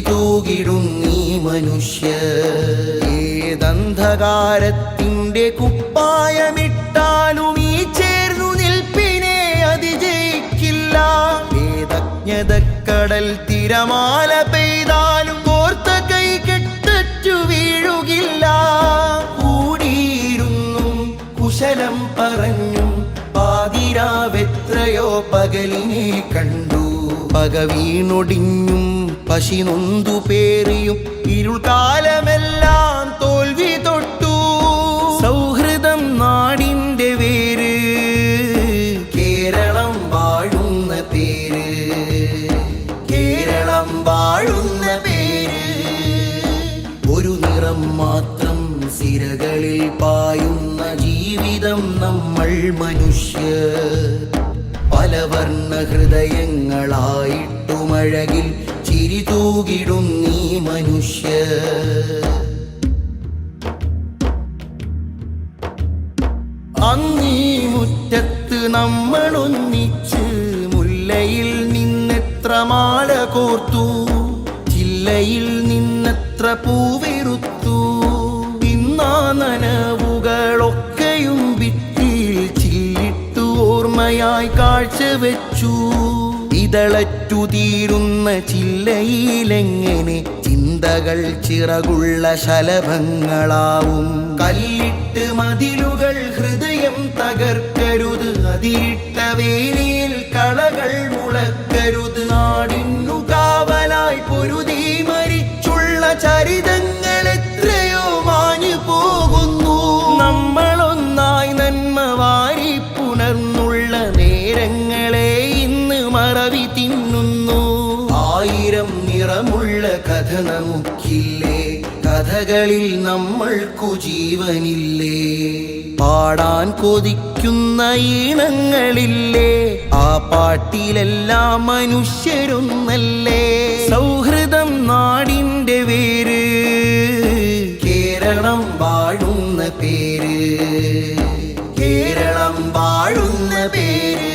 തൂകിടുന്നീ മനുഷ്യ. ഏതന്ധകാരത്തിന്റെ കുപ്പായമിട്ടാലും ഈ ചേർന്നു നിൽപ്പിനെ അതിജയിക്കില്ല. ഏതജ്ഞതക്കടൽ തിരമാല പെയ്താലും കോർത്ത കൈ കെട്ടറ്റു വീഴുകില്ല. കൂടിയിരുന്നും കുശലം പറഞ്ഞു പാതിരാവെത്രയോ പകലിനെ കണ്ടു. പക വീണൊടിഞ്ഞും പശി നൊന്തു പേറിയും ഇരുൾ കാലമെല്ലാം തോൽവി തൊട്ടു. സൗഹൃദം നാടിന്റെ വേര് കേരളം വാഴുന്ന പേര്. കേരളം വാഴുന്ന പേര്. ഒരു നിറം മാത്രം സിരകളിൽ പായുന്ന ജീവിതം നമ്മൾ മനുഷ്യ. പലവർണ ഹൃദയങ്ങളായിട്ടുമഴകിൽ ചിരി നീ മനുഷ്യ. അന്നീ മുറ്റത്ത് നമ്മളൊന്നിച്ച് മുല്ലയിൽ നിന്നെത്ര മാല കോർത്തു ജില്ലയിൽ നിന്നെത്ര പൂവിരുത്തു. ഇന്നാ നനവുകളൊക്കെയും ഭിത്തിയിൽ ചില്ലിട്ടു ഓർമ്മയായി കാഴ്ചവെച്ചു ഇതളറ്റു തീരുന്ന ചില്ലയിലെങ്ങനെ ചിന്തകൾ ചിറകുള്ള ശലഭങ്ങളാവും. കല്ലിട്ട് മതിലുകൾ ഹൃദയം തകർക്കരുത്. അതിരിട്ട വേലിയിൽ കളകൾ മുളക്കരുത്. നാടിന്നു കഥകളിൽ നമ്മൾക്കു ജീവനില്ലേ പാടാൻ കൊതിക്കുന്ന ഈണങ്ങളില്ലേ? ആ പാട്ടിലെല്ലാം മനുഷ്യരൊന്നല്ലേ? സൗഹൃദം നാടിന്റെ വേര് കേരളം വാഴുന്ന പേര്. കേരളം വാഴുന്ന പേര്.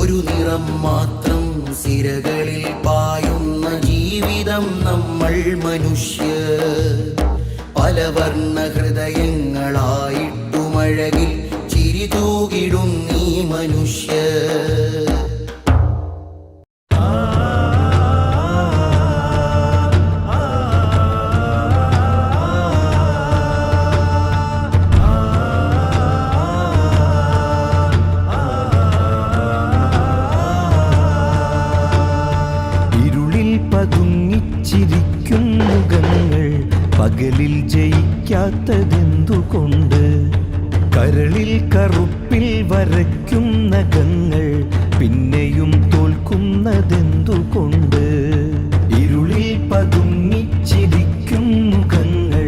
ഒരു നിറം മാത്രം സിരകളിൽ പായുന്ന ജീവിതം നമ്മൾ മനുഷ്യ പലവർണ ഹൃദയങ്ങളായിട്ടുമഴകിൽ ചിരി തൂകിടുന്നീ മനുഷ്യ. ഇരുളിൽ പകലിൽ ജയിക്കാത്തതെന്തുകൊണ്ട്? കരളിൽ കറുപ്പിൽ വരയ്ക്കും നഖങ്ങൾ പിന്നെയും തോൽക്കുന്നതെന്തുകൊണ്ട്? ഇരുളിൽ പതുങ്ങിച്ചിരിക്കും മുഖങ്ങൾ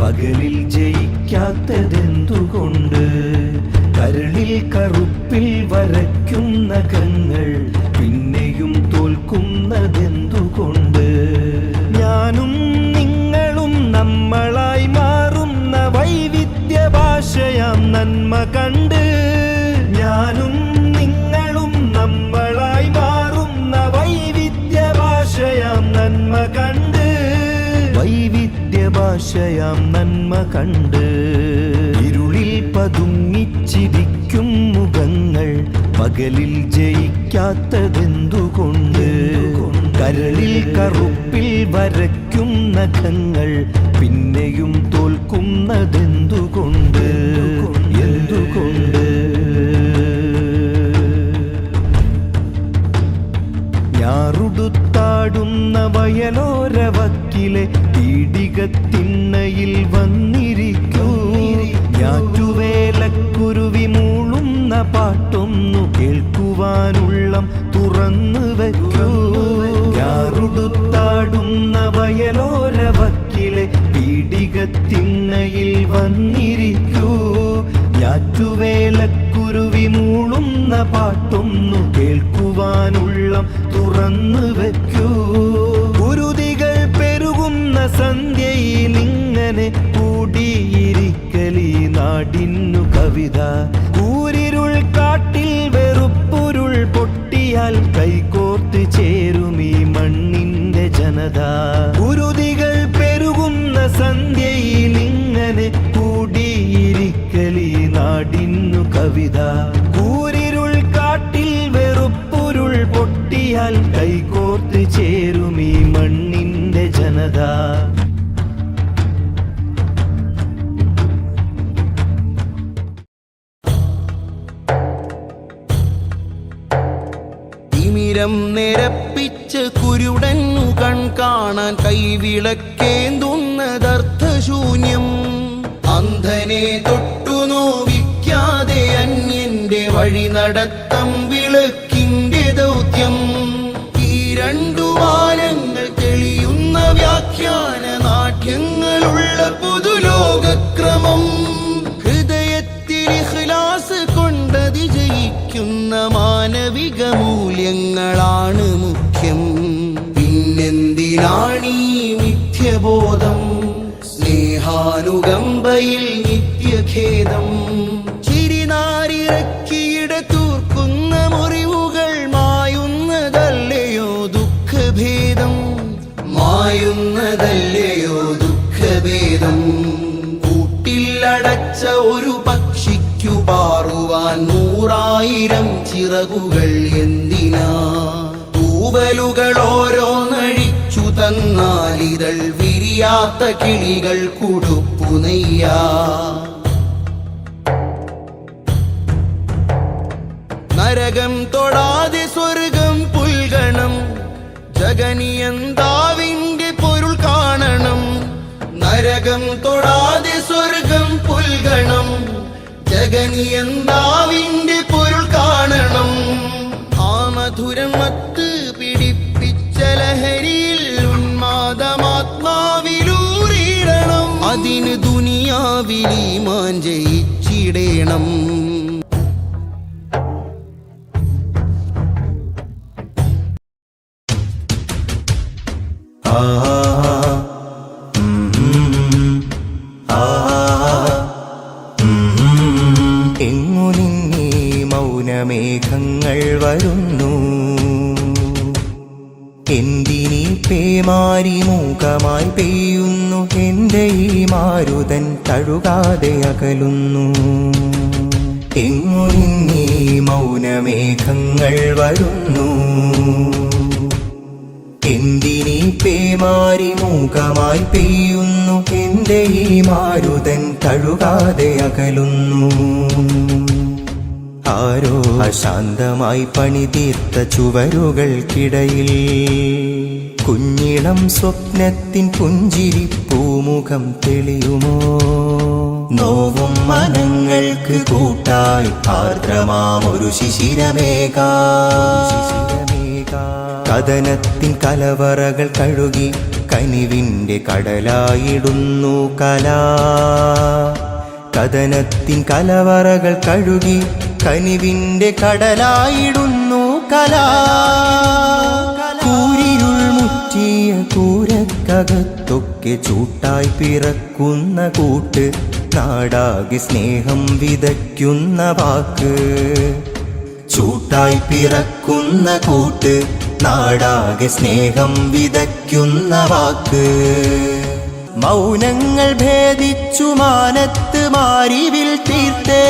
പകലിൽ ജയിക്കാത്തതെന്തുകൊണ്ട്? കരളിൽ കറുപ്പിൽ വരയ്ക്കും നഖങ്ങൾ പിന്നെയും തോൽക്കുന്നതെന്തുകൊണ്ട്? ഭാഷയാം നന്മ കണ്ട് ഇരുളിൽ പതുങ്ങിച്ചിരിക്കും മുഖങ്ങൾ പകലിൽ ജയിക്കാത്തതെന്തുകൊണ്ട്? കരളിൽ കറുപ്പിൽ വരയ്ക്കും നഖങ്ങൾ പിന്നെയും തോൽക്കുന്നതെന്തുകൊണ്ട്? എന്തുകൊണ്ട്? ഞാറുടുത്താടുന്ന വയലോരവക്കിലെ പീഡികത്തിണ്ണയിൽ വന്നിരിക്കൂ. ഞാറ്റുവേലക്കുരുവി മൂളുന്ന പാട്ടൊന്നു കേൾക്കുവാനുള്ളം തുറന്നു വയ്ക്കൂ ഞാറുടുത്താടുന്ന വയലോരവക്കിലെ തിണ്ണയിൽ വന്നിരിക്കൂ. ഞാറ്റുവേലക്കുരുവി മൂളുന്ന പാട്ടൊന്നു കേൾക്കുവാനുള്ള തുറന്നു വെക്കൂ. കുരുതികൾ പെരുകുന്ന സന്ധ്യയിൽ ഇങ്ങനെ കൂടിയിരിക്കലി നാടിന്നു കവിത. കൂരിരുൾ കാട്ടിൽ വെറുപ്പുരുൾ പൊട്ടിയാൽ കൈകോർത്ത് ചേരും ഈ മണ്ണിന്റെ ജനത. കുരുതികൾ പെരുകുന്ന സന്ധ്യയിൽ ഇങ്ങനെ കവിത. കൂരിരുൾ കാട്ടിൽ വെറുപ്പുരുൾ പൊട്ടിയാൽ കൈകോർത്ത് ചേരും ഈ മണ്ണിന്റെ ജനത. തിമിരം നിരപ്പിച്ച് കുരുടന്നു കൺ കാണാൻ കൈവിളക്കേന്തുന്നതർത്ഥശൂന്യം. അന്ധനെ തൊട്ടു വഴി നടത്തം വിളക്കിന്റെ ദൗത്യം. ഈ രണ്ടു വാനങ്ങൾ തെളിയുന്ന വ്യാഖ്യാന നാട്യങ്ങളുള്ള പുതുലോകക്രമം. ഹൃദയത്തിൽ ഇഖ്ലാസ് കൊണ്ടതി ജയിക്കുന്ന മാനവിക മൂല്യങ്ങളാണ് മുഖ്യം. പിന്നെന്തിനാണീ മിഥ്യബോധം? സ്നേഹാനുകമ്പയിൽ മായുന്നതല്ലയോ ദുഃഖഭേദം? കൂട്ടിലടച്ച ഒരു പക്ഷിക്കു പാറുവാൻ നൂറായിരം ചിറകുകൾ എന്തിനാ? തൂവലുകൾ ഓരോന്നഴിച്ചു തന്നാലിതൾ വിരിയാത്ത കിളികൾ കുടുപ്പു നെയ്യാ? നരകം തൊടാതെ സ്വർഗം പുൽഗണം കാണണം നരകം തൊടാതെ സ്വർഗം പുൽകണം ജഗനിയന്താവിന്റെ പൊരുൾ കാണണം. ആ മധുരം മത്ത് പിടിപ്പിച്ച ലഹരിയിൽ ഉന്മാദമാത്മാവിലൂറിയിടണം. അതിന് ജയിച്ചിടേണം. എന്റെ ഈ മാരുതൻ തഴുകാതെ അകലുന്നു. എങ്ങുനി നിന്നീ മൗനമേഘങ്ങൾ വരുന്നു. എന്തിനീ പേമാരി മൂകമായി പെയ്യുന്നു? എന്റെ ഈ മാരുതൻ തഴുകാതെ അകലുന്നു. ആരോ അശാന്തമായി പണിതീർത്ത ചുവരുകൾക്കിടയിൽ കുഞ്ഞിളം സ്വപ്നത്തിൻ പുഞ്ചിരി പൂമുഖം തെളിയുമോ? നോവും മനങ്ങൾക്ക് കൂട്ടായി ആർദ്രമാമൊരു ശിശിരമേകാ. കഥനത്തിൻ കലവറകൾ കഴുകി കനിവിന്റെ കടലായിടുന്നു കലാ. കഥനത്തിൻ കലവറകൾ കഴുകി കനിവിന്റെ കടലായിടുന്നു കലാ. കൂരക്കകത്തൊക്കെ ചൂട്ടായി പിറക്കുന്ന കൂട്ട് നാടാകെ സ്നേഹം വിതയ്ക്കുന്ന വാക്ക്. ചൂട്ടായി പിറക്കുന്ന കൂട്ട് നാടാകെ സ്നേഹം വിതയ്ക്കുന്ന വാക്ക്. മൗനങ്ങൾ ഭേദിച്ചു മാനത്ത് മാരിവിൽ തീർത്തേ.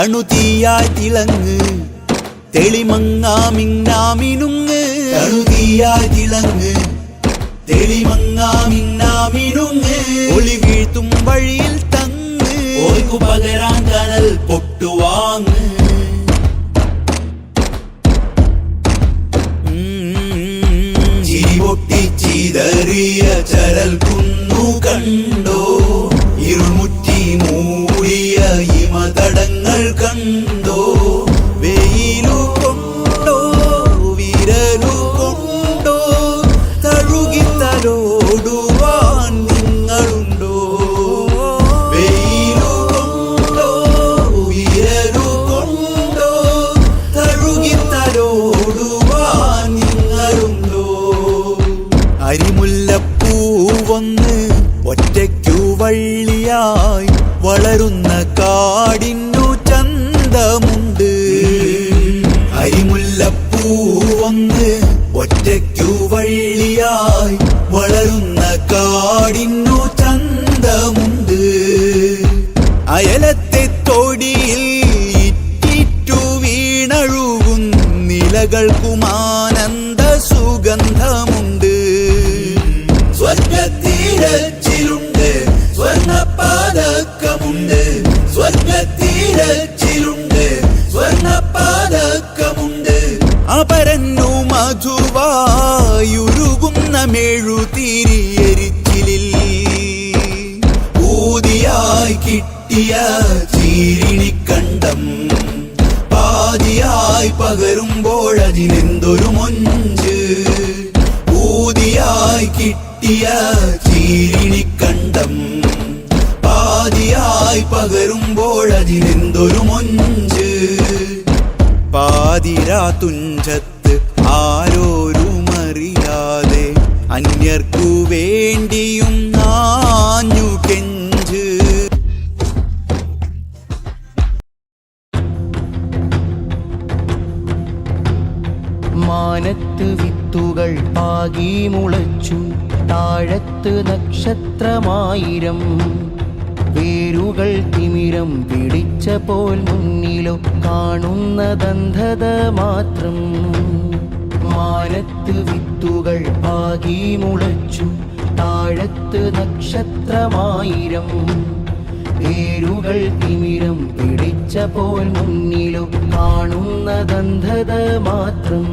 தனுதியாய் திளங்கு தெளிமங்காமின்னாமினுங்கு. தனுதியாய் திளங்கு தெளிமங்காமின்னாமினுங்கு. ஒளி வீழ்த்தும் வழியில் தங்கு. ஓய்க்கு பகரான் கனல் பொட்டு வாங்கு ஒட்டி சீதறிய சரல் குன்னு கண்டோ. இருநூற்றி மூ You. തൊടിയിൽ ഇറ്റിറ്റു വീണഴുകും നിലകൾക്കുമാനന്ദ സുഗന്ധമുണ്ട്. സ്വർഗത്തീരച്ചിലുണ്ട് സ്വർണപാതക്കമുണ്ട് സ്വർഗത്തീരച്ചിലുണ്ട് സ്വർണപാതക്കമുണ്ട് അപരന്നു മധുവായുരുകുന്ന മെഴുതിരിയരിച്ചിലിൽ ഊതിയായി കിട്ടിയ ചീരിണിക്കണ്ടം പാതിയായി പകരുമ്പോഴതിനെന്തൊരു മൊഞ്ച്. ഊതിയായി കിട്ടിയ ചീരിണിക്കണ്ടം പാതിയായി പകരുമ്പോഴതിനെന്തൊരു മൊഞ്ച്. പാതിരാ തുഞ്ചത്ത് ആരോരുമറിയാതെ അന്യർക്കു നക്ഷത്രമായിരം വേരുകൾ തിമിരം പിടിച്ച പോൽ മുന്നിലോ കാണുന്ന ദന്ധത മാത്രം. മാനത്ത് വിത്തുകൾ ആകി മുളച്ചു താഴത്ത് നക്ഷത്രമായിരം വേരുകൾ തിമിരം പിടിച്ച പോൽ മുന്നിലോ കാണുന്ന ദന്ധത മാത്രം.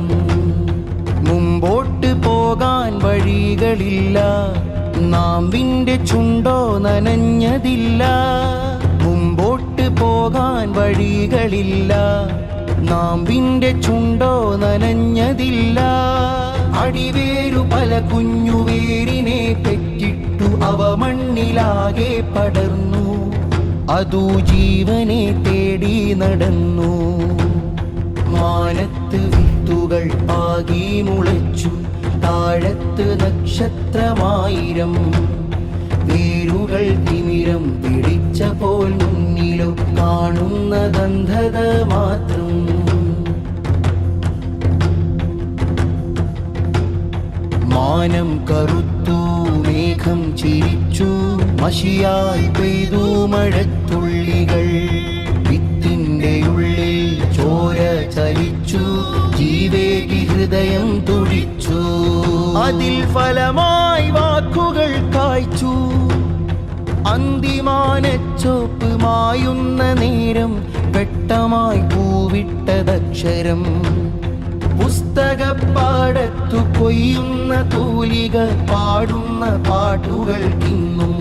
മുമ്പോട്ട് പോകാൻ വഴികളില്ല നാമ്പിന്റെ ചുണ്ടോ നനഞ്ഞതില്ല. മുമ്പോട്ട് പോകാൻ വഴികളില്ല. നാമ്പിന്റെ ചുണ്ടോ നനഞ്ഞതില്ല. അടിവേരു പല കുഞ്ഞുവേരിനെ പെറ്റിട്ടു അവ മണ്ണിലാകെ പടർന്നു. അതു ജീവനെ തേടി നടന്നു. മാനത്ത് വിത്തുകൾ ആകി മുളച്ചു. താഴത്ത് നക്ഷത്രമായിരം വേരുകൾ തിമിരം പിടിച്ച പോൽ മുന്നിലോ കാണുന്ന ദന്ധത മാത്രം. മാനം കറുത്തു മേഘം ചിരിച്ചു മഷിയായി പെയ്തു മഴത്തുള്ളികൾ. വിത്തിന്റെ ഉള്ളിൽ ചോര ചലിച്ചു ജീവേകി ഹൃദയം തുടിച്ചു. അതിൽ ഫലമായി വാക്കുകൾ കായ്ച്ചു. അന്തിമാനച്ചോപ്പ് മായുന്ന നേരം വെട്ടമായി പൂവിട്ടതക്ഷരം. പുസ്തകപ്പാടത്തു കൊയ്യുന്ന തൂലിക പാടുന്ന പാട്ടുകൾ പാട്ടുകൾക്കിന്നും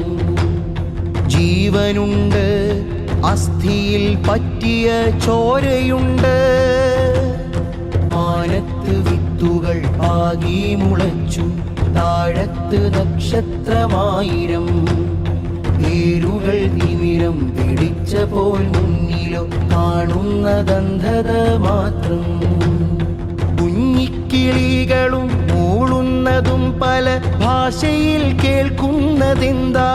ജീവനുണ്ട് അസ്ഥിയിൽ പറ്റിയ ചോരയുണ്ട്. മാനത്ത് വിത്തുകൾ ആകി മുളച്ചു. താഴത്ത് നക്ഷത്രമായിരം വേരുകൾ തിമിരം പിടിച്ച പോൽ മുന്നിലോ കാണുന്ന ദന്ധത മാത്രം. കുഞ്ഞിക്കിളികളും മൂളുന്നതും പല ഭാഷയിൽ കേൾക്കുന്നതെന്താ?